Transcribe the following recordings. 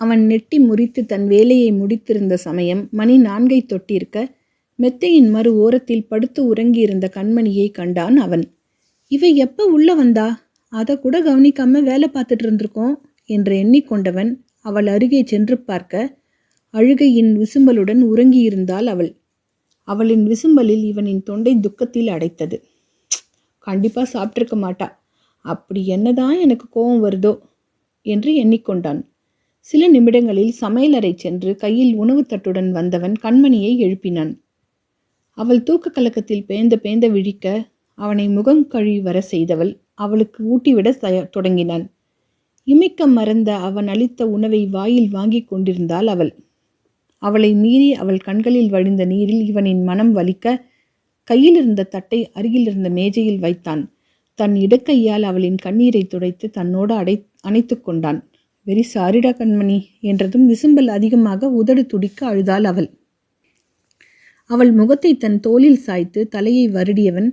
அவன் நெட்டி முறித்து தன் வேலையை முடித்திருந்த சமயம் மணி நான்கை தொட்டிருக்க மெத்தையின் மறு ஓரத்தில் படுத்து உறங்கியிருந்த கண்மணியை கண்டான் அவன். இவை எப்ப உள்ள வந்தா? அதை கூட கவனிக்காம வேலை பார்த்துட்டு இருந்திருக்கோம் என்று எண்ணிக்கொண்டவன் அவள் அருகே சென்று பார்க்க அழுகையின் விசும்பலுடன் உறங்கியிருந்தாள் அவள். அவளின் விசும்பலில் இவனின் தொண்டை துக்கத்தில் அடைத்தது. கண்டிப்பா சாப்பிட்டிருக்க மாட்டா. அப்படி என்னதான் எனக்கு கோபம் வருதோ? என்று எண்ணிக்கொண்டான். சில நிமிடங்களில் சமையலறை சென்று கையில் உணவு தட்டுடன் வந்தவன் கண்மணியை எழுப்பினான். அவள் தூக்க கலக்கத்தில் பேந்த பேந்த விழிக்க அவனை முகம் கழுவி வர செய்தவள் அவளுக்கு ஊட்டிவிட தொடங்கினான். இமைக்க மறந்த அவன் அளித்த உணவை வாயில் வாங்கிக் கொண்டிருந்தாள் அவள். அவளை மீறி அவள் கண்களில் வழிந்த நீரில் இவனின் மனம் வலிக்க கையில் இருந்த தட்டை அருகில் இருந்த மேஜையில் வைத்தான். தன் இடக்கையால் அவளின் கண்ணீரை துடைத்து தன்னோடு அடை அணைத்து கொண்டான். வெரி சாரிடா கண்மணி என்றதும் விசும்பல் அதிகமாக உதடு துடிக்க அழுதாள் அவள். அவள் முகத்தை தன் தோளில் சாய்த்து தலையை வருடியவன்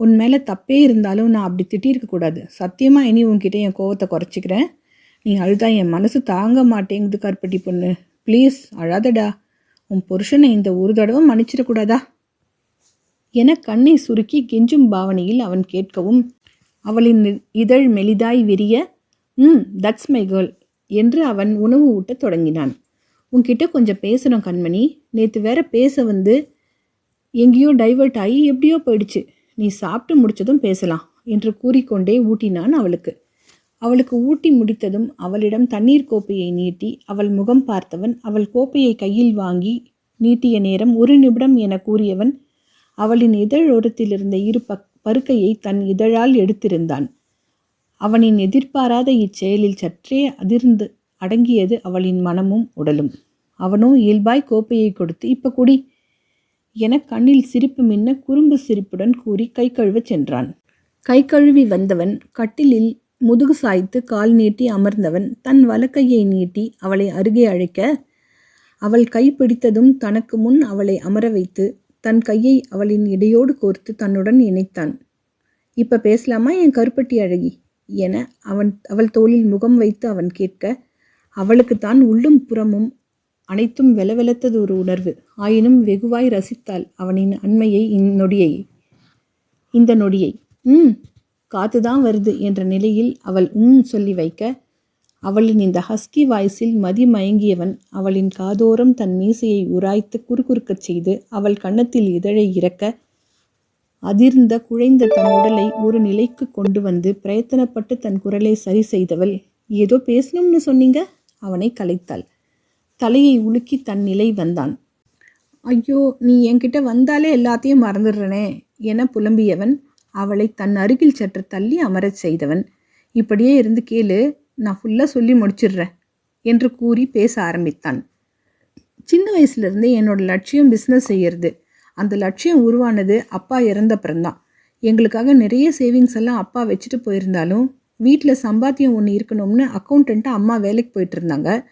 உன் மேலே தப்பே இருந்தாலும் நான் அப்படி திட்டியிருக்க கூடாது. சத்தியமாக இனி உன்கிட்ட என் கோவத்தை குறைச்சிக்கிறேன். நீ அழுதா என் மனசு தாங்க மாட்டேங்குது கருப்பட்டி பொண்ணு. ப்ளீஸ் அழாதடா. உன் புருஷனை இந்த ஒரு தடவை மன்னிச்சிடக்கூடாதா? என கண்ணை சுருக்கி கெஞ்சும் பாவனையில் அவன் கேட்கவும் அவளின் இதழ் மெலிதாய் விரிய. ம் தட்ஸ் மை கேர்ள் என்று அவன் உணவு ஊட்டத் தொடங்கினான். உன்கிட்ட கொஞ்சம் பேசணும் கண்மணி. நேற்று வேற பேச வந்து எங்கேயோ டைவர்ட் ஆகி எப்படியோ போயிடுச்சு. நீ சாப்பிட்டு முடிச்சதும் பேசலாம் என்று கூறிக்கொண்டே ஊட்டினான் அவளுக்கு. அவளுக்கு ஊட்டி முடித்ததும் அவளிடம் தண்ணீர் கோப்பையை நீட்டி அவள் முகம் பார்த்தவன் அவள் கோப்பையை கையில் வாங்கி நீட்டிய நேரம் ஒரு நிமிடம் என கூறியவன் அவளின் இதழோரத்தில் இருந்த இரு பக் பருக்கையை தன் இதழால் எடுத்திருந்தான். அவனின் எதிர்பாராத இச்செயலில் சற்றே அதிர்ந்து அடங்கியது அவளின் மனமும் உடலும். அவனோ இயல்பாய் கோப்பையை கொடுத்து இப்ப குடி. என கண்ணில் சிரிப்பு மின்ன குறும்பு சிரிப்புடன் கூறி கை கழுவச் சென்றான். கை கழுவி வந்தவன் கட்டிலில் முதுகு சாய்த்து கால் நீட்டி அமர்ந்தவன் தன் வலக்கையை நீட்டி அவளை அருகே அழைக்க அவள் கை பிடித்ததும் தனக்கு முன் அவளை அமர வைத்து தன் கையை அவளின் இடையோடு கோர்த்து தன்னுடன் இணைத்தான். இப்ப பேசலாமா? என் கருப்பட்டி அழகி. என அவன் அவள் தோளில் முகம் வைத்து அவன் கேட்க அவளுக்கு தான் உள்ளும் புறமும் அனைத்தும் வெலவெலத்தது ஒரு உணர்வு. ஆயினும் வெகுவாய் ரசித்தாள் அவனின் அண்மையை இந்நொடியை இந்த நொடியை ம் காத்துதான் வருது என்ற நிலையில் அவள் உம் சொல்லி வைக்க அவளின் இந்த ஹஸ்கி வாய்ஸில் மதி மயங்கியவன் அவளின் காதோரம் தன் மீசையை உராய்த்து குறுகுறுக்கச் செய்து அவள் கன்னத்தில் இதழை இறக்க அதிர்ந்த குழைந்த தன் உடலை ஒரு நிலைக்கு கொண்டு வந்து பிரயத்தனப்பட்டு தன் குரலை சரி செய்தவள் ஏதோ பேசணும்னு சொன்னீங்க? அவனை கலைத்தாள். தலையை உலுக்கி தன் நிலை வந்தான். ஐயோ நீ என்கிட்ட வந்தாலே எல்லாத்தையும் மறந்துடுறனே என புலம்பியவன் அவளை தன் அருகில் சற்று தள்ளி அமரச் செய்தவன். இப்படியே இருந்து கேளு நான் ஃபுல்லாக சொல்லி முடிச்சிடுறேன் என்று கூறி பேச ஆரம்பித்தான். சின்ன வயசுலேருந்தே என்னோட லட்சியம் பிஸ்னஸ் செய்யறது. அந்த லட்சியம் உருவானது அப்பா இறந்தப்புறம்தான். எங்களுக்காக நிறைய சேவிங்ஸ் எல்லாம் அப்பா வச்சுட்டு போயிருந்தாலும் வீட்டில் சம்பாத்தியம் ஒன்று இருக்கணும்னு அக்கௌண்டண்ட்டாக அம்மா வேலைக்கு போயிட்டு இருந்தாங்க.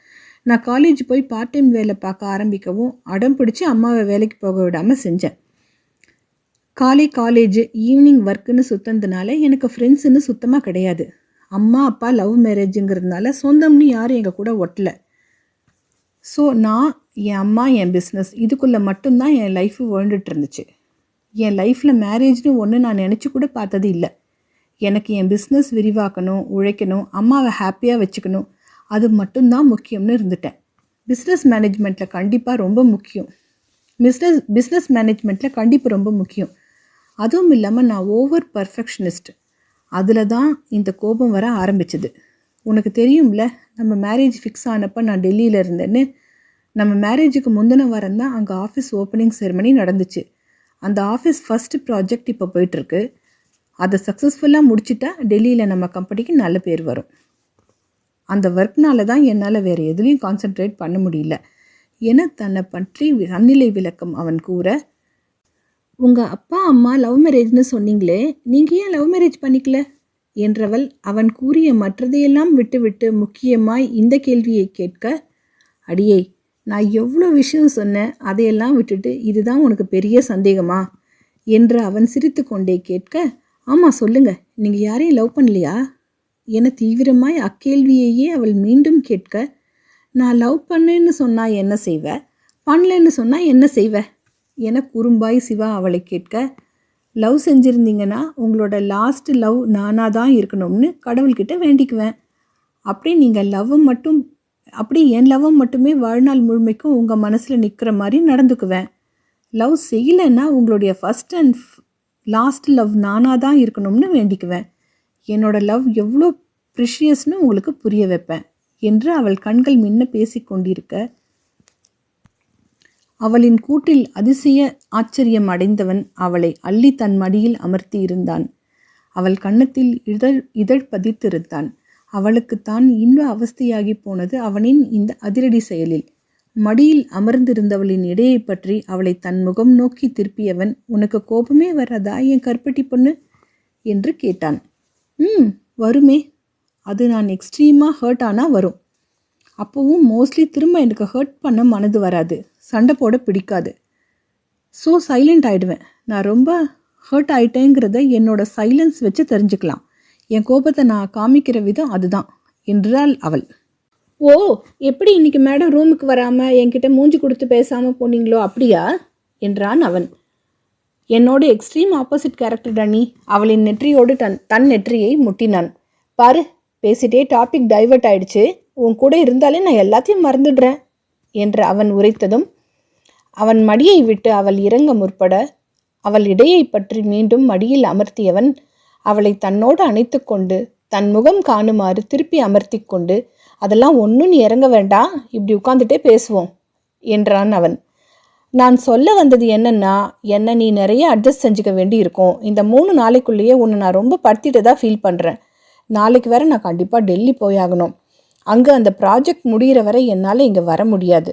நான் காலேஜ் போய் பார்ட் டைம் வேலை பார்க்க ஆரம்பிக்கவும் அடம் பிடிச்சி அம்மாவை வேலைக்கு போக விடாமல் செஞ்சேன். காலை காலேஜ் ஈவினிங் ஒர்க்குன்னு சுத்தந்தனால எனக்கு ஃப்ரெண்ட்ஸுன்னு சுத்தமாக கிடையாது. அம்மா அப்பா லவ் மேரேஜுங்கிறதுனால சொந்தம்னு யாரும் எங்கள் கூட ஒட்டலை. ஸோ நான் என் அம்மா என் பிஸ்னஸ் இதுக்குள்ளே மட்டும்தான் என் லைஃப்பு வாழ்ந்துட்டு இருந்துச்சு என் லைஃப்பில் மேரேஜ்னு ஒன்று நான் நினச்சி கூட பார்த்தது இல்லை. எனக்கு என் பிஸ்னஸ் விரிவாக்கணும் உழைக்கணும் அம்மாவை ஹாப்பியாக வச்சுக்கணும் அது மட்டும்தான் முக்கியம்னு இருந்துட்டேன். பிஸ்னஸ் மேனேஜ்மெண்ட்டில் கண்டிப்பாக ரொம்ப முக்கியம். பிஸ்னஸ் பிஸ்னஸ் மேனேஜ்மெண்ட்டில் கண்டிப்பாக ரொம்ப முக்கியம். அதுவும் இல்லாமல் நான் ஓவர் பர்ஃபெக்ஷனிஸ்ட் அதில் தான் இந்த கோபம் வர ஆரம்பிச்சது. உனக்கு தெரியும்ல நம்ம மேரேஜ் ஃபிக்ஸ் ஆனப்போ நான் டெல்லியில் இருந்தேன்னு. நம்ம மேரேஜுக்கு முந்தின வாரம் தான் அங்கே ஆஃபீஸ் ஓப்பனிங் செரமனி நடந்துச்சு. அந்த ஆஃபீஸ் ஃபஸ்ட்டு ப்ராஜெக்ட் இப்போ போயிட்டுருக்கு. அதை சக்ஸஸ்ஃபுல்லாக முடிச்சிட்டா டெல்லியில் நம்ம கம்பெனிக்கு நல்ல பேர் வரும். அந்த ஒர்க்னால தான் என்னால் வேறு எதுலேயும் கான்சென்ட்ரேட் பண்ண முடியல. என தன்னை பற்றி தன்னிலை விளக்கம் அவன் கூற உங்கள் அப்பா அம்மா லவ் மேரேஜ்னு சொன்னீங்களே நீங்கள் ஏன் லவ் மேரேஜ் பண்ணிக்கல? என்றவள் அவன் கூறிய மற்றதையெல்லாம் விட்டுவிட்டு முக்கியமாய் இந்த கேள்வியை கேட்க அடியே நான் எவ்வளோ விஷயம் சொன்னேன் அதையெல்லாம் விட்டுட்டு இதுதான் உனக்கு பெரிய சந்தேகமா? என்று அவன் சிரித்து கொண்டே கேட்க ஆமாம் சொல்லுங்க நீங்கள் யாரையும் லவ் பண்ணலையா? என தீவிரமாய் அக்கேள்வியையே அவள் மீண்டும் கேட்க நான் லவ் பண்ணேன்னு சொன்னால் என்ன செய்வ? பண்ணலன்னு சொன்னால் என்ன செய்வ? என குறும்பாய் சிவா அவளை கேட்க லவ் செஞ்சுருந்தீங்கன்னா உங்களோட லாஸ்ட் லவ் நானாக தான் இருக்கணும்னு கடவுள்கிட்ட வேண்டிக்குவேன். அப்படியே நீங்கள் லவ் மட்டும் அப்படி என் லவ் மட்டுமே வாழ்நாள் முழுமைக்கும் உங்கள் மனசில் நிற்கிற மாதிரி நடந்துக்குவேன். லவ் செய்யலைன்னா உங்களுடைய ஃபஸ்ட் அண்ட் லாஸ்ட் லவ் நானாக தான் இருக்கணும்னு வேண்டிக்குவேன். என்னோட லவ் எவ்வளோ ப்ரிஷியஸ்னு உங்களுக்கு புரிய வைப்பேன். என்று அவள் கண்கள் மின்ன பேசி கொண்டிருக்க அவளின் கூட்டில் அதிசய ஆச்சரியம் அடைந்தவன் அவளை அள்ளி தன் மடியில் அமர்த்தி இருந்தான் அவள் கன்னத்தில் இதழ் இதழ் பதித்திருந்தான். அவளுக்குத்தான் இன்ப அவஸ்தையாகி போனது அவனின் இந்த அதிரடி செயலில். மடியில் அமர்ந்திருந்தவளின் இடையை பற்றி அவளை தன் முகம் நோக்கி திருப்பியவன் உனக்கு கோபமே வராதா என் கற்பட்டி பொண்ணு? என்று கேட்டான். ம் வருமே. அது நான் எக்ஸ்ட்ரீமாக ஹர்ட் ஆனால் வரும். அப்போவும் மோஸ்ட்லி திரும்ப எனக்கு ஹர்ட் பண்ண மனது வராது. சண்டை போட பிடிக்காது. ஸோ சைலண்ட் ஆகிடுவேன் நான் ரொம்ப ஹர்ட் ஆயிட்டேங்கிறத என்னோட சைலன்ஸ் வச்சு தெரிஞ்சுக்கலாம். என் கோபத்தை நான் காமிக்கிற விதம் அதுதான் என்றாள் அவள். ஓ எப்படி இன்னைக்கு மேடம் ரூமுக்கு வராமல் என்கிட்ட மூஞ்சி கொடுத்து பேசாமல் போனீங்களோ அப்படியா? என்றான் அவன். என்னோட எக்ஸ்ட்ரீம் ஆப்போசிட் கேரக்டர் டனி அவளின் நெற்றியோடு தன் தன் நெற்றியை முட்டினான். பாரு பேசிட்டே டாபிக் டைவர்ட் ஆயிடுச்சு. உன் கூட இருந்தாலே நான் எல்லாத்தையும் மறந்துடுறேன். என்று அவன் உரைத்ததும் அவன் மடியை விட்டு அவள் இறங்க முற்பட அவள் இடையை பற்றி மீண்டும் மடியில் அமர்த்தியவன் அவளை தன்னோடு அணைத்து கொண்டு தன் முகம் காணுமாறு திருப்பி அமர்த்தி கொண்டு அதெல்லாம் ஒன்றும் நீ இறங்க வேண்டாம் இப்படி உட்காந்துட்டே பேசுவோம் என்றான் அவன். நான் சொல்ல வந்தது என்னன்னா என்ன நீ நிறைய அட்ஜஸ்ட் செஞ்சுக்க வேண்டி இருக்கும் இந்த மூணு நாளைக்குள்ளேயே உன்னை நான் ரொம்ப படுத்திட்டு ஃபீல் பண்ணுறேன் நாளைக்கு வேற நான் கண்டிப்பாக டெல்லி போயாகணும். அங்கே அந்த ப்ராஜெக்ட் முடிகிற வரை என்னால் இங்கே வர முடியாது.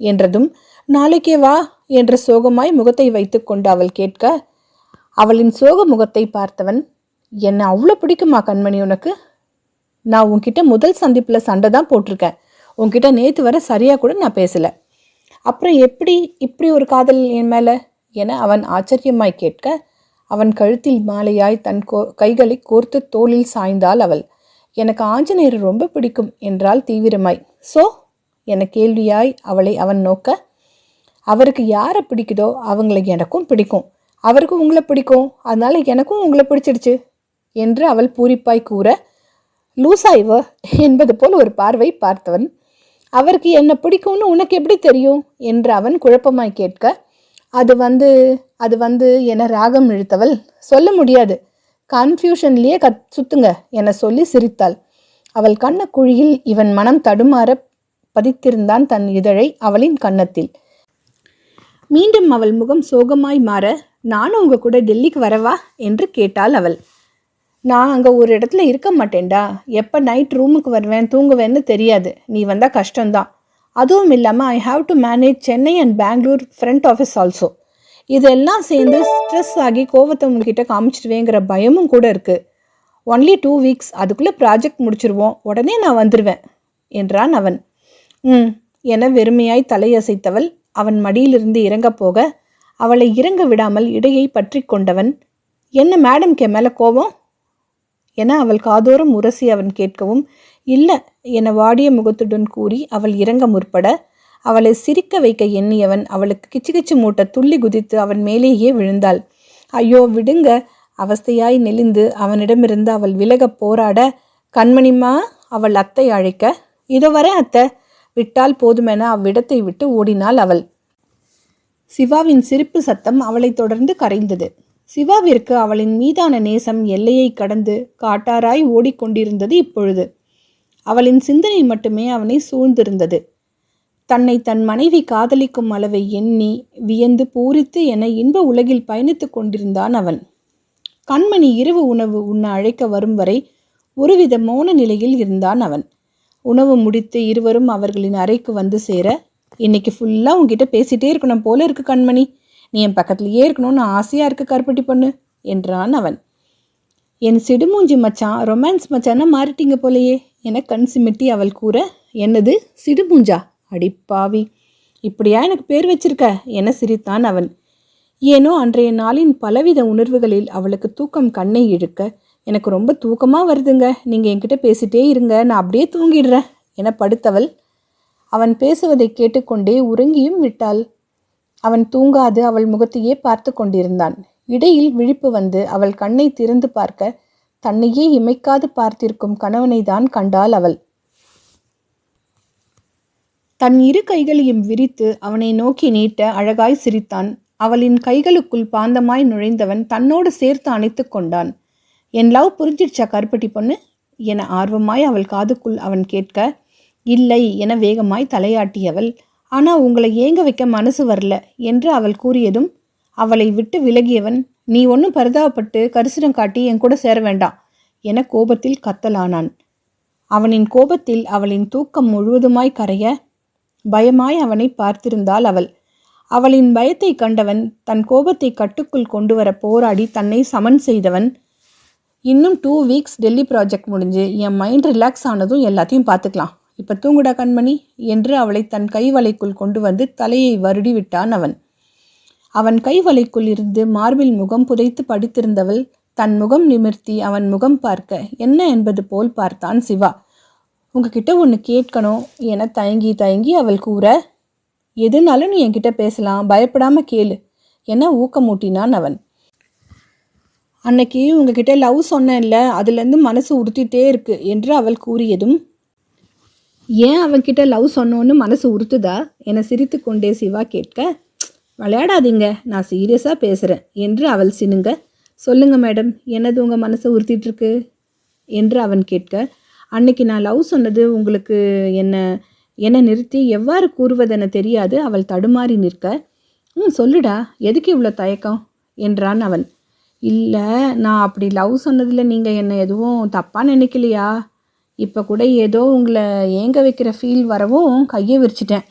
என்றதும் நாளைக்கே வா என்ற சோகமாய் முகத்தை வைத்துக்கொண்டு அவள் கேட்க அவளின் சோக முகத்தை பார்த்தவன் என்ன அவ்வளோ பிடிக்குமா கண்மணி உனக்கு? நான் உன்கிட்ட முதல் சந்திப்பில் சண்டை தான் போட்டிருக்கேன். உன்கிட்ட நேற்று வர சரியாக கூட நான் பேசலை. அப்புறம் எப்படி இப்படி ஒரு காதல் என் மேலே? என அவன் ஆச்சரியமாய் கேட்க அவன் கழுத்தில் மாலையாய் தன் கோ கைகளை கோர்த்து தோளில் சாய்ந்தாள் அவள். எனக்கு ஆஞ்சநேயர் ரொம்ப பிடிக்கும் என்றால் தீவிரமாய். சோ என கேள்வியாய் அவளை அவன் நோக்க அவருக்கு யாரை பிடிக்குதோ அவங்கள எனக்கும் பிடிக்கும். அவருக்கு உங்களை பிடிக்கும் அதனால எனக்கும் உங்களை பிடிச்சிடுச்சு என்று அவள் பூரிப்பாய் கூற லூசாய்வ என்பது போல் ஒரு பார்வை பார்த்தவன். அவருக்கு என்ன பிடிக்கும்னு உனக்கு எப்படி தெரியும்? என்று அவன் குழப்பமாய் கேட்க அது வந்து அது வந்து என ராகம் இழுத்தவள் சொல்ல முடியாது. கன்ஃபியூஷன்லேயே கத் சுத்துங்க என சொல்லி சிரித்தாள். அவள் கண்ண குழியில் இவன் மனம் தடுமாற பதித்திருந்தான் தன் இதழை அவளின் கன்னத்தில். மீண்டும் அவள் முகம் சோகமாய் மாற நானும் உங்க கூட டெல்லிக்கு வரவா? என்று கேட்டாள் அவள். நான் அங்கே ஒரு இடத்துல இருக்க மாட்டேன்டா. எப்போ நைட் ரூமுக்கு வருவேன் தூங்குவேன்னு தெரியாது. நீ வந்தால் கஷ்டம்தான். அதுவும் இல்லாமல் I have to manage Chennai and Bangalore front office also இதெல்லாம் சேர்ந்து ஸ்ட்ரெஸ் ஆகி கோவத்தை உங்ககிட்ட காமிச்சிடுவேங்கிற பயமும் கூட இருக்குது ஒன்லி டூ வீக்ஸ் அதுக்குள்ளே ப்ராஜெக்ட் முடிச்சிருவோம். உடனே நான் வந்துடுவேன் என்றான் அவன். ம் என வெறுமையாய் தலையசைத்தவள் அவன் மடியிலிருந்து இறங்கப் போக அவளை இறங்க விடாமல் இடையை பற்றி கொண்டவன் என்ன மேடம் கே மேலே கோபம்? என அவள் காதோரம் உரசி அவன் கேட்கவும் இல்லை என வாடிய முகத்துடன் கூறி அவள் இறங்க முற்பட அவளை சிரிக்க வைக்க எண்ணியவன் அவளுக்கு கிச்சு கிச்சு மூட்டை துள்ளி குதித்து அவன் மேலேயே விழுந்தாள். ஐயோ விடுங்க. அவஸ்தையாய் நெளிந்து அவனிடமிருந்து அவள் விலக போராட கண்மணிமா அவள் அத்தை அழைக்க. இதோ வர அத்தை. விட்டால் போதுமென அவ்விடத்தை விட்டு ஓடினாள் அவள். சிவாவின் சிரிப்பு சத்தம் அவளை தொடர்ந்து கரைந்தது. சிவாவிற்கு அவளின் மீதான நேசம் எல்லையை கடந்து காட்டாராய் ஓடிக்கொண்டிருந்தது இப்பொழுது. அவளின் சிந்தனை மட்டுமே அவனை சூழ்ந்திருந்தது. தன்னை தன் மனைவி காதலிக்கும் அளவை எண்ணி வியந்து பூரித்து என இன்ப உலகில் பயணித்துக் கொண்டிருந்தான் அவன். கண்மணி இரவு உணவு உண்ண அழைக்க வரும் வரை ஒருவித மௌன நிலையில் இருந்தான் அவன். உணவு முடித்து இருவரும் அவர்களின் அறைக்கு வந்து சேர இன்னைக்கு ஃபுல்லாக உங்ககிட்ட பேசிட்டே இருக்கணும் போல இருக்கு கண்மணி. நீ என் பக்கத்துலயே இருக்கணும்னு ஆசையாக இருக்கு கருப்பட்டி பொண்ணு என்றான் அவன். என் சிடுமூஞ்சி மச்சான் ரொமான்ஸ் மச்சான்னா மாறிட்டீங்க போலையே என கண் சிமிட்டி அவள் கூற என்னது சிடுமூஞ்சா? அடிப்பாவி. இப்படியா எனக்கு பேர் வச்சிருக்க? என சிரித்தான் அவன். ஏனோ அன்றைய நாளின் பலவித உணர்வுகளில் அவளுக்கு தூக்கம் கண்ணை இழுக்க எனக்கு ரொம்ப தூக்கமாக வருதுங்க. நீங்கள் என்கிட்ட பேசிட்டே இருங்க. நான் அப்படியே தூங்கிடுறேன் என படுத்தவள். அவன் பேசுவதை கேட்டுக்கொண்டே உறங்கியும் விட்டாள். அவன் தூங்காது அவள் முகத்தையே பார்த்து கொண்டிருந்தான். இடையில் விழிப்பு வந்து அவள் கண்ணை திறந்து பார்க்க தன்னையே இமைக்காது பார்த்திருக்கும் கணவனை தான் கண்டாள் அவள். தன் இரு கைகளையும் விரித்து அவனை நோக்கி நீட்ட அழகாய் சிரித்தான். அவளின் கைகளுக்குள் பாந்தமாய் நுழைந்தவன் தன்னோடு சேர்த்து அணைத்து கொண்டான். என் லவ் புரிஞ்சிடுச்சா கருப்பட்டி பொண்ணு? என ஆர்வமாய் அவள் காதுக்குள் அவன் கேட்க இல்லை என வேகமாய் தலையாட்டியவள் ஆனா உங்களை ஏங்க வைக்க மனசு வரல? என்று அவள் கூறியதும் அவளை விட்டு விலகியவன் நீ ஒன்றும் பரிதாபப்பட்டு கரிசனம் காட்டி என் கூட சேர வேண்டாம் என கோபத்தில் கத்தலானான். அவனின் கோபத்தில் அவளின் தூக்கம் முழுவதுமாய் கரைய பயமாய் அவனை பார்த்திருந்தாள் அவள். அவளின் பயத்தை கண்டவன் தன் கோபத்தை கட்டுக்குள் கொண்டு வர போராடி தன்னை சமன் செய்தவன். இன்னும் டூ வீக்ஸ் டெல்லி ப்ராஜெக்ட் முடிஞ்சு என் மைண்ட் ரிலாக்ஸ் ஆனதும் எல்லாத்தையும் பார்த்துக்கலாம். இப்போ தூங்குடா கண்மணி என்று அவளை தன் கைவலைக்குள் கொண்டு வந்து தலையை வருடி விட்டான் அவன். அவன் கைவலைக்குள் இருந்து மார்பில் முகம் புதைத்து படித்திருந்தவள் தன் முகம் நிமிர்த்தி அவன் முகம் பார்க்க என்ன என்பது போல் பார்த்தான் சிவா. உங்ககிட்ட ஒன்று கேட்கணும். என தயங்கி தயங்கி அவள் கூற எதுனாலும் நீ என்கிட்ட பேசலாம். பயப்படாமல் கேளு என ஊக்கமூட்டினான் அவன். அன்னைக்கு உங்ககிட்ட லவ் சொன்னேன்ல அதுலேருந்து மனசு உறுத்திட்டே இருக்கு என்று அவள் கூறியதும் ஏன் அவன்கிட்ட லவ் சொன்னோன்னு மனசு உறுத்துதா? என சிரித்து கொண்டே சிவா கேட்க விளையாடாதீங்க நான் சீரியஸாக பேசுகிறேன் என்று அவள் சினுங்க சொல்லுங்க மேடம் என்னது உங்கள் மனசை உறுத்திட்டு இருக்கு? என்று அவன் கேட்க அன்னைக்கு நான் லவ் சொன்னது உங்களுக்கு என்ன என்னை நிறுத்தி எவ்வாறு கூறுவதென தெரியாது அவள் தடுமாறி நிற்க ம் சொல்லுடா எதுக்கு இவ்வளோ தயக்கம்? என்றான் அவன். இல்லை நான் அப்படி லவ் சொன்னதில் நீங்கள் என்னை எதுவும் தப்பாக நினைக்கலையா? இப்போ கூட ஏதோ உங்களை ஏங்க வைக்கிற ஃபீல் வரவும் கையை விரிச்சிட்டேன்.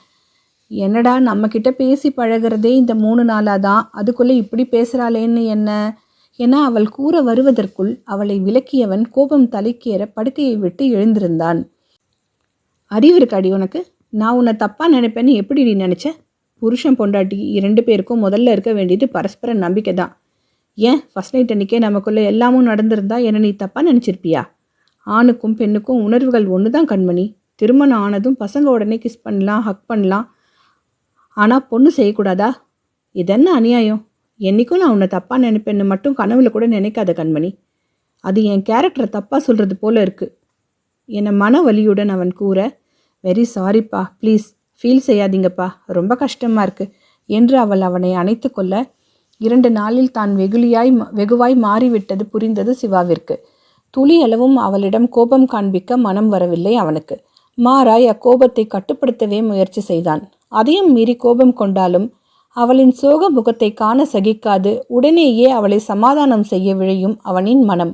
என்னடா நம்மக்கிட்ட பேசி பழகிறதே இந்த மூணு நாளாக தான் அதுக்குள்ளே இப்படி பேசுகிறாளேன்னு என்ன? என அவள் கூற வருவதற்குள் அவளை விலக்கியவன் கோபம் தலைக்கேற படுக்கையை விட்டு எழுந்திருந்தான். அறிவு இருக்காடி உனக்கு? நான் உன்னை தப்பாக நினைப்பேன்னு எப்படி நீ நினச்ச? புருஷன் பொண்டாட்டி இரண்டு பேருக்கும் முதல்ல இருக்க வேண்டியது பரஸ்பர நம்பிக்கை தான் ஏன்? ஃபஸ்ட் நைட் அன்றைக்கே நமக்குள்ளே எல்லாமும் நடந்திருந்தா என்ன நீ தப்பாக நினச்சிருப்பியா? ஆணுக்கும் பெண்ணுக்கும் உணர்வுகள் ஒன்று தான் கண்மணி. திருமணம் ஆனதும் பசங்க உடனே கிஸ் பண்ணலாம் ஹக் பண்ணலாம். ஆனால் பொண்ணு செய்யக்கூடாதா? இதென்ன அநியாயம்? என்றைக்கும் நான் உன்னை தப்பாக நினைப்பேன்னு மட்டும் கனவுல கூட நினைக்காத கண்மணி. அது என் கேரக்டரை தப்பாக சொல்கிறது போல இருக்கு. என்னை மன வலியுடன் அவன் கூற வெரி சாரிப்பா ப்ளீஸ் ஃபீல் செய்யாதீங்கப்பா ரொம்ப கஷ்டமாக இருக்கு என்று அவள் அவனை அணைத்து கொள்ள இரண்டு நாளில் தான் வெகுளியாய் வெகுவாய் மாறிவிட்டது புரிந்தது சிவாவிற்கு. துளி அளவும் அவளிடம் கோபம் காண்பிக்க மனம் வரவில்லை அவனுக்கு. மாறாய் அக்கோபத்தை கட்டுப்படுத்தவே முயற்சி செய்தான். அதையும் மீறி கோபம் கொண்டாலும் அவளின் சோக முகத்தை காண சகிக்காது. உடனேயே அவளை சமாதானம் செய்ய விழையும் அவனின் மனம்.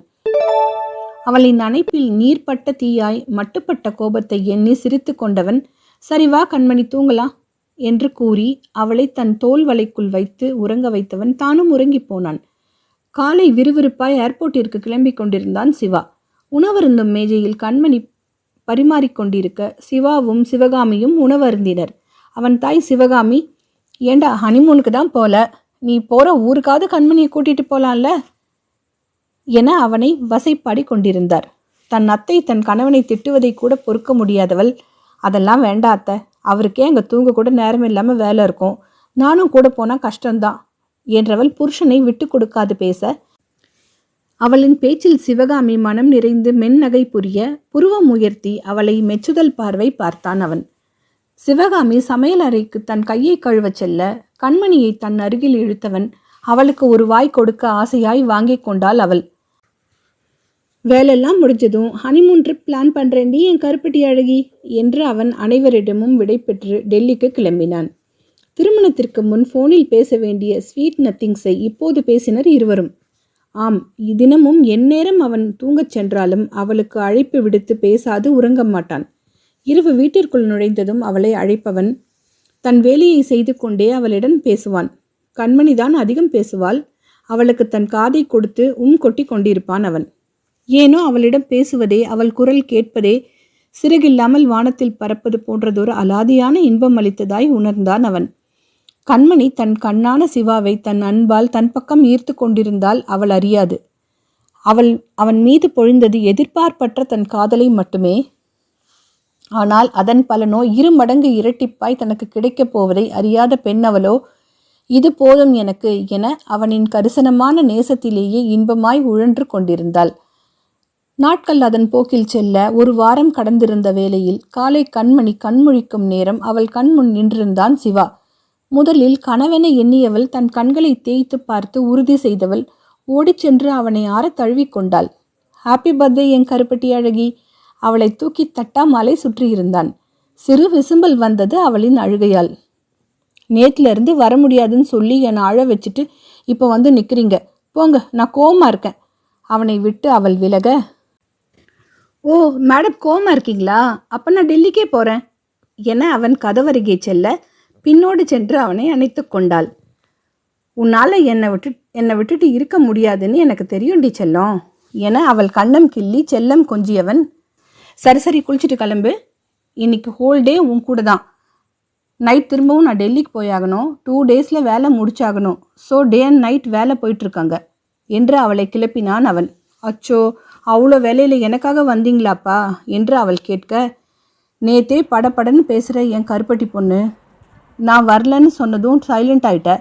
அவளின் அணைப்பில் நீர்பட்ட தீயாய் மட்டுப்பட்ட கோபத்தை எண்ணி சிரித்து கொண்டவன் சரி வா கண்மணி தூங்கலாம் என்று கூறி அவளை தன் தோல் வலைக்குள் வைத்து உறங்க வைத்தவன் தானும் உறங்கிப் போனான். காலை விறுவிறுப்பாய் ஏர்போர்ட்டிற்கு கிளம்பிக் கொண்டிருந்தான் சிவா. உணவருந்தும் மேஜையில் கண்மணி பரிமாறிக்கொண்டிருக்க சிவாவும் சிவகாமியும் உணவருந்தினர். அவன் தாய் சிவகாமி ஏண்டா ஹனிமூனுக்கு தான் போல? நீ போகிற ஊருக்காவது கண்மணியை கூட்டிகிட்டு போகலாம்ல என அவனை வசைப்பாடி கொண்டிருந்தார். தன் அத்தை தன் கணவனை திட்டுவதை கூட பொறுக்க முடியாதவள். அதெல்லாம் வேண்டா அத்தை. அவருக்கே அங்கே தூங்க கூட நேரம் இல்லாமல் வேலை இருக்கும். நானும் கூட போனால் கஷ்டம்தான் என்றவள் புருஷனை விட்டு கொடுக்காது பேச. அவளின் பேச்சில் சிவகாமி மனம் நிறைந்து மென்னகை புரிய புருவம் உயர்த்தி அவளை மெச்சுதல் பார்வை பார்த்தான் அவன். சிவகாமி சமையல் அறைக்கு தன் கையை கழுவச் செல்ல கண்மணியை தன் அருகில் இழுத்தவன் அவளுக்கு ஒரு வாய் கொடுக்க ஆசையாய் வாங்கிக் கொண்டாள் அவள். வேலெல்லாம் முடிஞ்சதும் ஹனிமூன் ட்ரிப் பிளான் பண்ணுறேன்டி என் கருப்பட்டி அழகி என்று அவன் அனைவரிடமும் விடை பெற்று டெல்லிக்கு கிளம்பினான். திருமணத்திற்கு முன் ஃபோனில் பேச வேண்டிய ஸ்வீட் நத்திங்ஸை இப்போது பேசினர் இருவரும். ஆம் தினமும் எந்நேரம் அவன் தூங்கச் சென்றாலும் அவளுக்கு அழைப்பு விடுத்து பேசாது உறங்க மாட்டான். இரவு வீட்டிற்குள் நுழைந்ததும் அவளை அழைப்பவன் தன் வேலையை செய்து கொண்டே அவளிடம் பேசுவான். கண்மணிதான் அதிகம் பேசுவாள். அவளுக்கு தன் காதை கொடுத்து உம் கொட்டி கொண்டிருப்பான் அவன். ஏனோ அவளிடம் பேசுவதே அவள் குரல் கேட்பதே சிறகில்லாமல் வானத்தில் பறப்பது போன்றதொரு அலாதியான இன்பம் அளித்ததாய் உணர்ந்தான் அவன். கண்மணி தன் கண்ணான சிவாவை தன் அன்பால் தன் பக்கம் ஈர்த்து கொண்டிருந்தால் அவள் அறியாது. அவள் அவன் மீது பொழிந்தது எதிர்பார்ப்பற்ற தன் காதலை மட்டுமே. ஆனால் அதன் பலனோ இரு மடங்கு இரட்டிப்பாய் தனக்கு கிடைக்கப் போவதை அறியாத பெண் அவளோ இது போதும் எனக்கு என அவனின் கரிசனமான நேசத்திலேயே இன்பமாய் உழன்று கொண்டிருந்தாள். நாட்கள் அதன் போக்கில் செல்ல ஒரு வாரம் கடந்திருந்த வேளையில் காலை கண்மணி கண்முழிக்கும் நேரம் அவள் கண் முன் நின்றிருந்தான் சிவா. முதலில் கணவென எண்ணியவள் தன் கண்களை தேய்த்து பார்த்து உறுதி செய்தவள் ஓடிச் சென்று அவனை ஆற தழுவிக்கொண்டாள் ஹாப்பி பர்த்டே என் கருப்பட்டி அழகி. அவளை தூக்கி தட்டாமலை சுற்றியிருந்தான் சிறு விசும்பல் வந்தது அவளின் அழுகையால். நேத்திலிருந்து வர முடியாதுன்னு சொல்லி என்னை அழ வச்சுட்டு இப்போ வந்து நிற்கிறீங்க போங்க நான் கோமா இருக்கேன். அவனை விட்டு அவள் விலக. ஓ மேடம் கோமா இருக்கீங்களா? அப்போ நான் டெல்லிக்கே போகிறேன் என அவன் கதவருகே செல்ல பின்னோடு சென்று அவனை அணைத்து கொண்டாள். உன்னால் என்னை விட்டு என்னை விட்டுட்டு இருக்க முடியாதுன்னு எனக்கு தெரியும்டி செல்லம் என அவள் கண்ணம் கிள்ளி செல்லம் கொஞ்சியவன் சரி சரி குளிச்சுட்டு கிளம்பு. இன்னைக்கு ஹோல் டே உன் கூட தான் நைட் திரும்பவும் நான் டெல்லிக்கு போயாகணும். டூ டேஸில் வேலை முடிச்சாகணும். ஸோ டே அண்ட் நைட் வேலை போயிட்டுருக்காங்க. என்று அவளை கிளப்பினான் அவன். அச்சோ அவ்வளோ வேலையில் எனக்காக வந்தீங்களாப்பா? என்று அவள் கேட்க நேத்தே படபடன்னு பேசுகிற என் கருப்பட்டி பொண்ணு. நான் வரலன்னு சொன்னதும் சைலண்ட் ஆயிட்ட.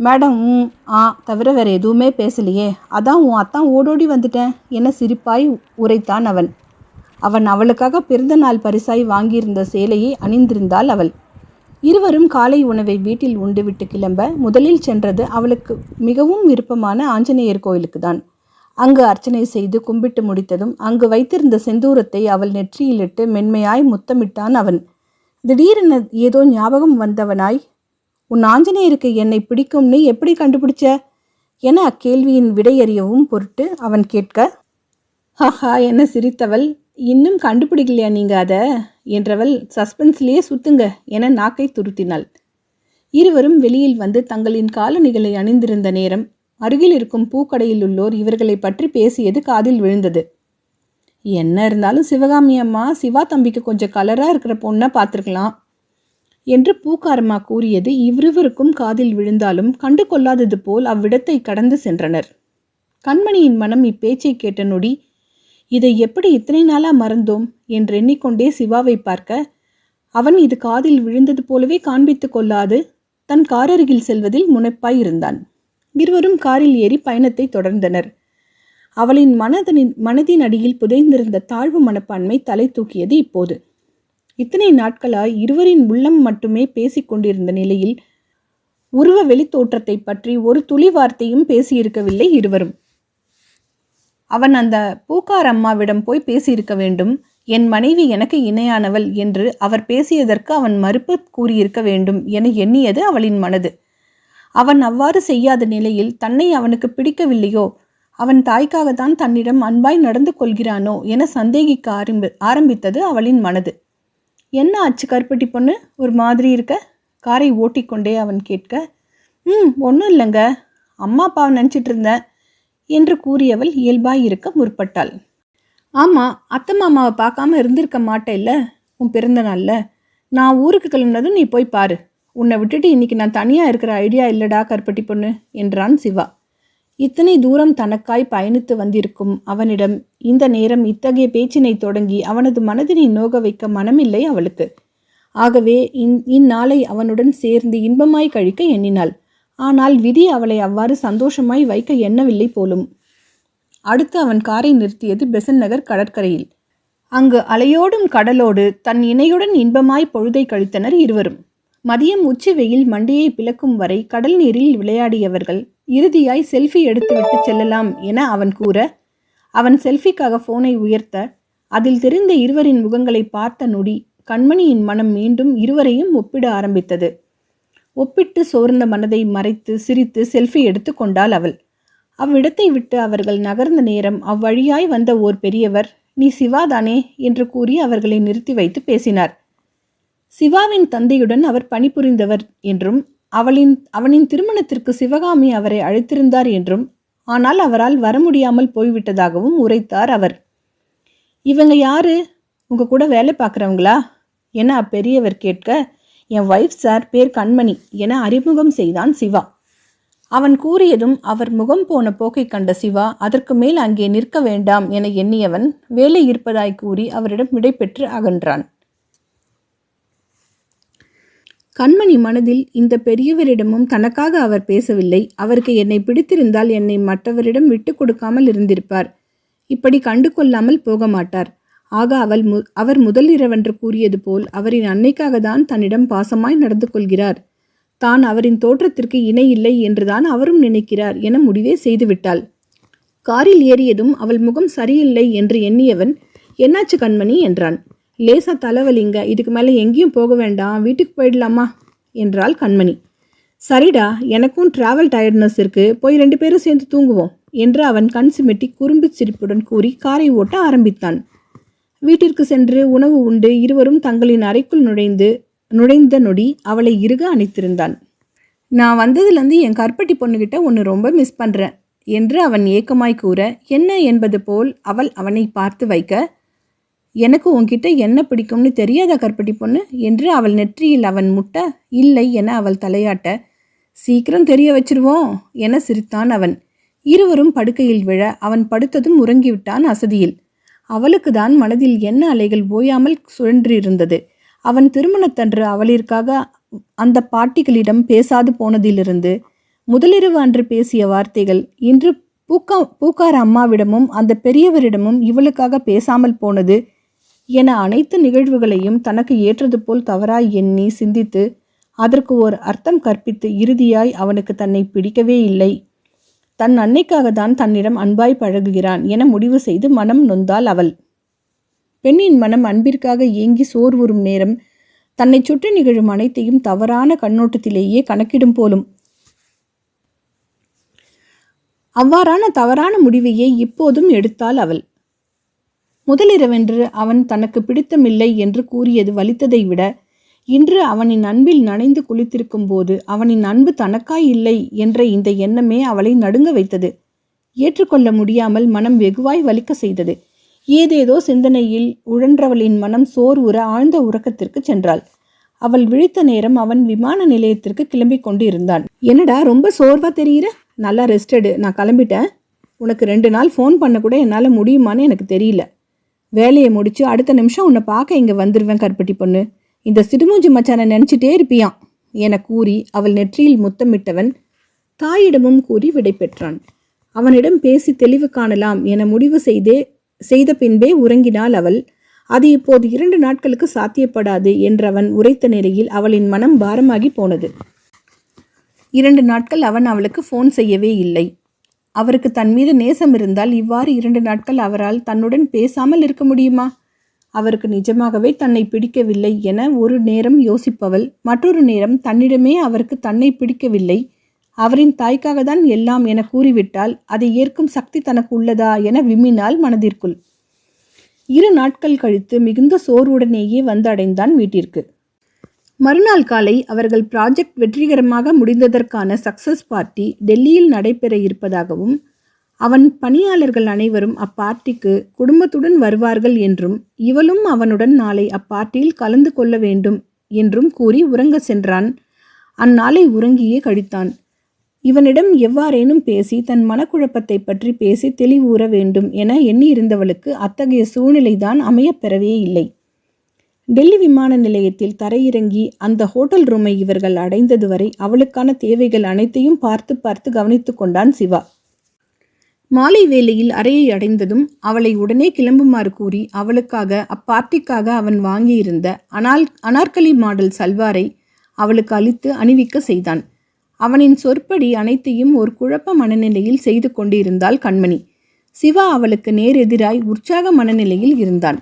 மேடம் ம் ஆ தவிர வேறு எதுவுமே பேசலையே. அதான் உன் அத்தான் ஓடோடி வந்துட்டேன். என சிரிப்பாய் உரைத்தான் அவன். அவன் அவளுக்காக பிறந்த நாள் பரிசாய் வாங்கியிருந்த சேலையை அணிந்திருந்தாள் அவள். இருவரும் காலை உணவை வீட்டில் உண்டுவிட்டு கிளம்ப முதலில் சென்றது அவளுக்கு மிகவும் விருப்பமான ஆஞ்சநேயர் கோயிலுக்கு தான் அங்கு அர்ச்சனை செய்து கும்பிட்டு முடித்ததும் அங்கு வைத்திருந்த செந்தூரத்தை அவள் நெற்றியிலிட்டு மென்மையாய் முத்தமிட்டான் அவன். திடீரென ஏதோ ஞாபகம் வந்தவனாய் உன் ஆஞ்சநேயருக்கு என்னை பிடிக்கும்னு எப்படி கண்டுபிடிச்ச? என அக்கேள்வியின் விடையறியவும் பொருட்டு அவன் கேட்க ஹஹா என சிரித்தவள். இன்னும் கண்டுபிடிக்கலையா நீங்க அதை? என்றவள் சஸ்பென்ஸ்லேயே சுத்துங்க என நாக்கை துருத்தினாள். இருவரும் வெளியில் வந்து தங்களின் காலணிகளை அணிந்திருந்த நேரம் அருகில் இருக்கும் பூக்கடையில் உள்ளோர் இவர்களை பற்றி பேசியது காதில் விழுந்தது. என்ன இருந்தாலும் சிவகாமி அம்மா சிவா தம்பிக்கு கொஞ்சம் கலராக இருக்கிற பொண்ணை பார்த்துருக்கலாம் என்று பூக்காரம்மா கூறியது இவ்விருவருக்கும் காதில் விழுந்தாலும் கண்டு கொள்ளாதது போல் அவ்விடத்தை கடந்து சென்றனர். கண்மணியின் மனம் இப்பேச்சை கேட்ட நொடி இதை எப்படி இத்தனை நாளாக மறந்தோம் என்று எண்ணிக்கொண்டே சிவாவை பார்க்க அவன் இது காதில் விழுந்தது போலவே காண்பித்துக் கொள்ளாது. தன் காரருகில் செல்வதில் முனைப்பாய் இருந்தான். இருவரும் காரில் ஏறி பயணத்தை தொடர்ந்தனர். அவளின் மனதனின் மனதின் அடியில் புதைந்திருந்த தாழ்வு மனப்பான்மை தலை தூக்கியது இப்போது. இத்தனை நாட்களாய் இருவரின் உள்ளம் மட்டுமே பேசிக்கொண்டிருந்த நிலையில் உருவ வெளித்தோற்றத்தை பற்றி ஒரு துளி வார்த்தையும் பேசியிருக்கவில்லை இருவரும். அவன் அந்த பூக்கார் அம்மாவிடம் போய் பேசியிருக்க வேண்டும். என் மனைவி எனக்கு இணையானவள் என்று அவர் பேசியதற்கு அவன் மறுப்பு கூறியிருக்க வேண்டும் என எண்ணியது அவளின் மனது. அவன் அவ்வாறு செய்யாத நிலையில் தன்னை அவனுக்கு பிடிக்கவில்லையோ? அவன் தாய்க்காகத்தான் தன்னிடம் அன்பாய் நடந்து கொள்கிறானோ என சந்தேகிக்க ஆரம்பி ஆரம்பித்தது அவளின் மனது. என்ன ஆச்சு கருப்பட்டி பொண்ணு? ஒரு மாதிரி இருக்க? காரை ஓட்டிக்கொண்டே அவன் கேட்க. ம் ஒன்றும் இல்லைங்க. அம்மா அப்பாவை நினச்சிட்டு இருந்தேன். என்று கூறியவள் இயல்பாயிருக்க முற்பட்டாள். ஆமாம் அத்தை மாமாவை பார்க்காம இருந்திருக்க மாட்டேல்ல? உன் பிறந்த நாளில்? நான் ஊருக்கு கிளம்புனதும் நீ போய் பாரு. உன்னை விட்டுட்டு இன்னைக்கு நான் தனியாக இருக்கிற ஐடியா இல்லடா கருப்பட்டி பொண்ணு என்றான் சிவா. இத்தனை தூரம் தனக்காய் பயணித்து வந்திருக்கும் அவனிடம் இந்த நேரம் இத்தகைய பேச்சினை தொடங்கி அவனது மனதினை நோக வைக்க மனமில்லை அவளுக்கு. ஆகவே இந் இந்நாளை அவனுடன் சேர்ந்து இன்பமாய் கழிக்க எண்ணினாள். ஆனால் விதி அவளை அவ்வாறு சந்தோஷமாய் வைக்க எண்ணவில்லை போலும். அடுத்து அவன் காரை நிறுத்தியது பெசன் நகர் கடற்கரையில். அங்கு அலையோடும் கடலோடு தன் இணையுடன் இன்பமாய் பொழுதை கழித்தனர் இருவரும். மதியம் உச்சி வெயில் மண்டியை பிளக்கும் வரை கடல் நீரில் விளையாடியவர்கள் இறுதியாய் செல்ஃபி எடுத்துவிட்டு செல்லலாம் என அவன் கூற அவன் செல்ஃபிக்காக போனை உயர்த்த அதில் தெரிந்த இருவரின் முகங்களை பார்த்த நொடி கண்மணியின் மனம் மீண்டும் இருவரையும் ஒப்பிட ஆரம்பித்தது. ஒப்பிட்டு சோர்ந்த மனதை மறைத்து சிரித்து செல்ஃபி எடுத்து கொண்டாள் அவள். அவ்விடத்தை விட்டு அவர்கள் நகர்ந்த நேரம் அவ்வழியாய் வந்த ஓர் பெரியவர் நீ சிவாதானே என்று கூறி அவர்களை நிறுத்தி வைத்து பேசினார். சிவாவின் தந்தையுடன் அவர் பணிபுரிந்தவர் என்றும் அவளின் அவனின் திருமணத்திற்கு சிவகாமி அவரை அழைத்திருந்தார் என்றும் ஆனால் அவரால் வர முடியாமல் போய்விட்டதாகவும் உரைத்தார் அவர். இவங்க யாரு? உங்க கூட வேலை பார்க்குறவங்களா என அப்பெரியவர் கேட்க என் ஒய்ஃப் சார் பேர் கண்மணி என அறிமுகம் செய்தான் சிவா. அவன் கூறியதும் அவர் முகம் போன போக்கை கண்ட சிவா அதற்கு மேல் அங்கே நிற்க வேண்டாம் என எண்ணியவன் வேலை இருப்பதாய் கூறி அவரிடம் விடைபெற்று அகன்றான். கண்மணி மனதில் இந்த பெரியவரிடமும் தனக்காக அவர் பேசவில்லை. அவருக்கு என்னை பிடித்திருந்தால் என்னை மற்றவரிடம் விட்டு கொடுக்காமல் இருந்திருப்பார். இப்படி கண்டு கொள்ளாமல் போக மாட்டார் ஆக அவள் மு அவர் முதலிரவென்று கூறியது போல் அவரின் அன்னைக்காக தான் தன்னிடம் பாசமாய் நடந்து கொள்கிறார். தான் அவரின் தோற்றத்திற்கு இணை இல்லை என்றுதான் அவரும் நினைக்கிறார் என முடிவே செய்துவிட்டாள். காரில் ஏறியதும் அவள் முகம் சரியில்லை என்று எண்ணியவன் என்னாச்சு கண்மணி? என்றான். லேசா தலைவலிங்க. இதுக்கு மேலே எங்கேயும் போக வேண்டாம். வீட்டுக்கு போயிடலாமா? என்றாள் கண்மணி. சரிடா. எனக்கும் டிராவல் டயர்ட்னஸ் இருக்கு. போய் ரெண்டு பேரும் சேர்ந்து தூங்குவோம் என்று அவன் கண் சிமிட்டி குறும்பு சிரிப்புடன் கூறி காரை ஓட்ட ஆரம்பித்தான். வீட்டிற்கு சென்று உணவு உண்டு. இருவரும் தங்களின் அறைக்குள் நுழைந்து நுழைந்த நொடி அவளை இறுக அணைத்திருந்தான். நான் வந்ததுலேருந்து என் கற்பட்டி பொண்ணுகிட்ட ஒன்று ரொம்ப மிஸ் பண்ணுறேன் என்று அவன் ஏக்கமாய் கூற என்ன என்பது போல் அவள் அவனை பார்த்து வைக்க எனக்கு உன்கிட்ட என்ன பிடிக்கும்னு தெரியாத கற்பட்டி பொண்ணு? என்று அவள் நெற்றியில் அவன் முட்ட இல்லை என அவள் தலையாட்ட சீக்கிரம் தெரிய வச்சிருவோம் என சிரித்தான் அவன். இருவரும் படுக்கையில் விழ அவன் படுத்ததும் உறங்கிவிட்டான் அசதியில். அவளுக்கு தான் மனதில் என்ன அலைகள் ஓயாமல் சுழன்றிருந்தது. அவன் திருமணத்தன்று அவளிற்காக அந்த பாட்டிகளிடம் பேசாது போனதிலிருந்து முதலிரவு அன்று பேசிய வார்த்தைகள் இன்று பூக்கா பூக்கார அம்மாவிடமும் அந்த பெரியவரிடமும் இவளுக்காக பேசாமல் போனது என அனைத்து நிகழ்வுகளையும் தனக்கு ஏற்றது போல் தவறாய் எண்ணி சிந்தித்து அதற்கு ஓர் அர்த்தம் கற்பித்து இறுதியாய் அவனுக்கு தன்னை பிடிக்கவே இல்லை. தன் அன்னைக்காக தான் தன்னிடம் அன்பாய் பழகுகிறான் என முடிவு செய்து மனம் நொந்தாள் அவள். பெண்ணின் மனம் அன்பிற்காக ஏங்கி சோர்வுறும் நேரம் தன்னை சுற்றி நிகழும் அனைத்தையும் தவறான கண்ணோட்டத்திலேயே கணக்கிடும் போலும். அவ்வாறான தவறான முடிவையே இப்போதும் எடுத்தாள் அவள். முதலிரவென்று அவன் தனக்கு பிடித்தமில்லை என்று கூறியது வலித்ததை விட இன்று அவனின் அன்பில் நனைந்து குளித்திருக்கும் போது அவனின் அன்பு தனக்காய் இல்லை என்ற இந்த எண்ணமே அவளை நடுங்க வைத்தது. ஏற்றுக்கொள்ள முடியாமல் மனம் வெகுவாய் வலிக்க செய்தது. ஏதேதோ சிந்தனையில் உழன்றவளின் மனம் சோர்வுற ஆழ்ந்த உறக்கத்திற்கு சென்றாள். அவள் விழித்த நேரம் அவன் விமான நிலையத்திற்கு கிளம்பி கொண்டு இருந்தான் என்னடா ரொம்ப சோர்வா தெரியுற? நல்லா ரெஸ்டடு நான் கிளம்பிட்டேன். உனக்கு ரெண்டு நாள் ஃபோன் பண்ண கூட என்னால் முடியுமான்னு எனக்கு தெரியல. வேலையை முடிச்சு அடுத்த நிமிஷம் உன்னை பார்க்க இங்கே வந்துடுவேன் கருப்பட்டி பொண்ணு. இந்த சிடுமூஞ்சி மச்சானை நினச்சிட்டே இருப்பியான் என கூறி அவள் நெற்றியில் முத்தமிட்டவன் தாயிடமும் கூறி விடை பெற்றான். அவனிடம் பேசி தெளிவு காணலாம் என முடிவு செய்தே செய்த பின்பே உறங்கினாள் அவள். அது இப்போது இரண்டு நாட்களுக்கு சாத்தியப்படாது என்றவன் உரைத்த நிலையில் அவளின் மனம் பாரமாகி போனது. இரண்டு நாட்கள் அவன் அவளுக்கு ஃபோன் செய்யவே இல்லை. அவருக்கு தன் மீது நேசம் இருந்தால் இவ்வாறு இரண்டு நாட்கள் அவரால் தன்னுடன் பேசாமல் இருக்க முடியுமா? அவருக்கு நிஜமாகவே தன்னை பிடிக்கவில்லை என ஒரு நேரம் யோசிப்பவள் மற்றொரு நேரம் தன்னிடமே அவருக்கு தன்னை பிடிக்கவில்லை. அவரின் தாய்க்காக தான் எல்லாம் என கூறிவிட்டால் அதை ஏற்கும் சக்தி தனக்கு உள்ளதா என விம்மினாள் மனதிற்குள். இரு நாட்கள் கழித்து மிகுந்த சோர்வுடனேயே வந்து அடைந்தான் வீட்டிற்கு. மறுநாள் காலை அவர்கள் ப்ராஜெக்ட் வெற்றிகரமாக முடிந்ததற்கான சக்சஸ் பார்ட்டி டெல்லியில் நடைபெற இருப்பதாகவும் அவன் பணியாளர்கள் அனைவரும் அப்பார்ட்டிக்கு குடும்பத்துடன் வருவார்கள் என்றும் இவளும் அவனுடன் நாளை அப்பார்ட்டியில் கலந்து கொள்ள வேண்டும் என்றும் கூறி உறங்க சென்றான். அந்நாளை உறங்கியே கழித்தான். இவனிடம் எவ்வாறேனும் பேசி தன் மனக்குழப்பத்தை பற்றி பேசி தெளிவூற வேண்டும் என எண்ணியிருந்தவளுக்கு அத்தகைய சூழ்நிலைதான் அமையப்பெறவே இல்லை. டெல்லி விமான நிலையத்தில் தரையிறங்கி அந்த ஹோட்டல் ரூமை இவர்கள் அடைந்தது வரை அவளுக்கான தேவைகள் அனைத்தையும் பார்த்து பார்த்து கவனித்து கொண்டான் சிவா. மாலை வேளையில் அறையை அடைந்ததும் அவளை உடனே கிளம்புமாறு கூறி அவளுக்காக அப்பார்ட்டிக்காக அவன் வாங்கியிருந்த அனால் அனார்கலி மாடல் சல்வாரை அவளுக்கு அளித்து அணிவிக்க செய்தான். அவனின் சொற்படி அனைத்தையும் ஒரு குழப்ப மனநிலையில் செய்து கொண்டிருந்தாள் கண்மணி. சிவா அவளுக்கு நேரெதிராய் உற்சாக மனநிலையில் இருந்தான்.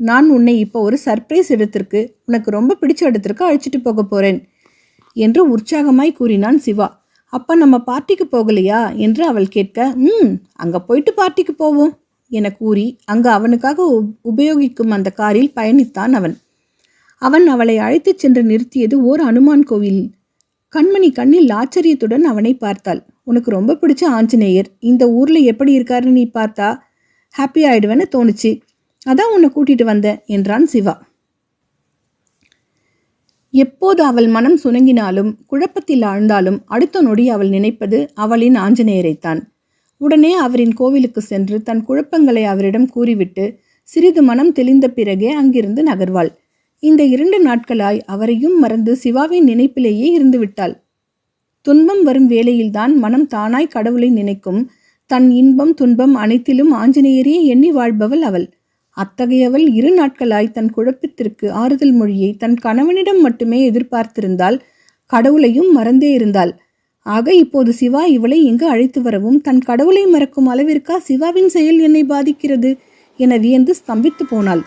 நான் உன்னை இப்போ ஒரு சர்ப்ரைஸ் இடத்திற்கு உனக்கு ரொம்ப பிடிச்ச இடத்திற்கு அழைச்சிட்டு போக போறேன் என்று உற்சாகமாய் கூறினான் சிவா. அப்போ நம்ம பார்ட்டிக்கு போகலையா என்று அவள் கேட்க ம் அங்கே போயிட்டு பார்ட்டிக்கு போவோம் என கூறி அங்கு அவனுக்காக உபயோகிக்கும் அந்த காரில் பயணித்தான் அவன். அவன் அவளை அழைத்துச் சென்று நிறுத்தியது ஓர் அனுமான் கோவில். கண்மணி கண்ணில் ஆச்சரியத்துடன் அவனை பார்த்தாள். உனக்கு ரொம்ப பிடிச்ச ஆஞ்சநேயர். இந்த ஊரில் எப்படி இருக்காருன்னு நீ பார்த்தா ஹாப்பி ஆயிடுவேன்னு தோணுச்சு. அதான் உன்னை கூட்டிட்டு வந்தேன் என்றான் சிவா. எப்போது அவள் மனம் சுணங்கினாலும் குழப்பத்தில் ஆழ்ந்தாலும் அடுத்த நொடி அவள் நினைப்பது அவளின் ஆஞ்சநேயரைத்தான். உடனே அவரின் கோவிலுக்கு சென்று தன் குழப்பங்களை அவரிடம் கூறிவிட்டு சிறிது மனம் தெளிந்த பிறகே அங்கிருந்து நகர்வாள். இந்த இரண்டு நாட்களாய் அவரையும் மறந்து சிவாவின் நினைப்பிலேயே இருந்துவிட்டாள். துன்பம் வரும் வேளையில்தான் மனம் தானாய் கடவுளை நினைக்கும் தன் இன்பம் துன்பம் அனைத்திலும் ஆஞ்சநேயரே எண்ணி வாழ்பவள் அவள். அத்தகையவள் இரு நாட்களாய் தன் குழப்பத்திற்கு ஆறுதல் மொழியை தன் கணவனிடம் மட்டுமே எதிர்பார்த்திருந்தால் கடவுளையும் மறந்தே இருந்தாள். ஆக இப்போது சிவா இவளை இங்கு அழைத்து வரவும் தன் கடவுளை மறக்கும் அளவிற்கா சிவாவின் செயல் என்னை பாதிக்கிறது? என வியந்து ஸ்தம்பித்து போனாள்.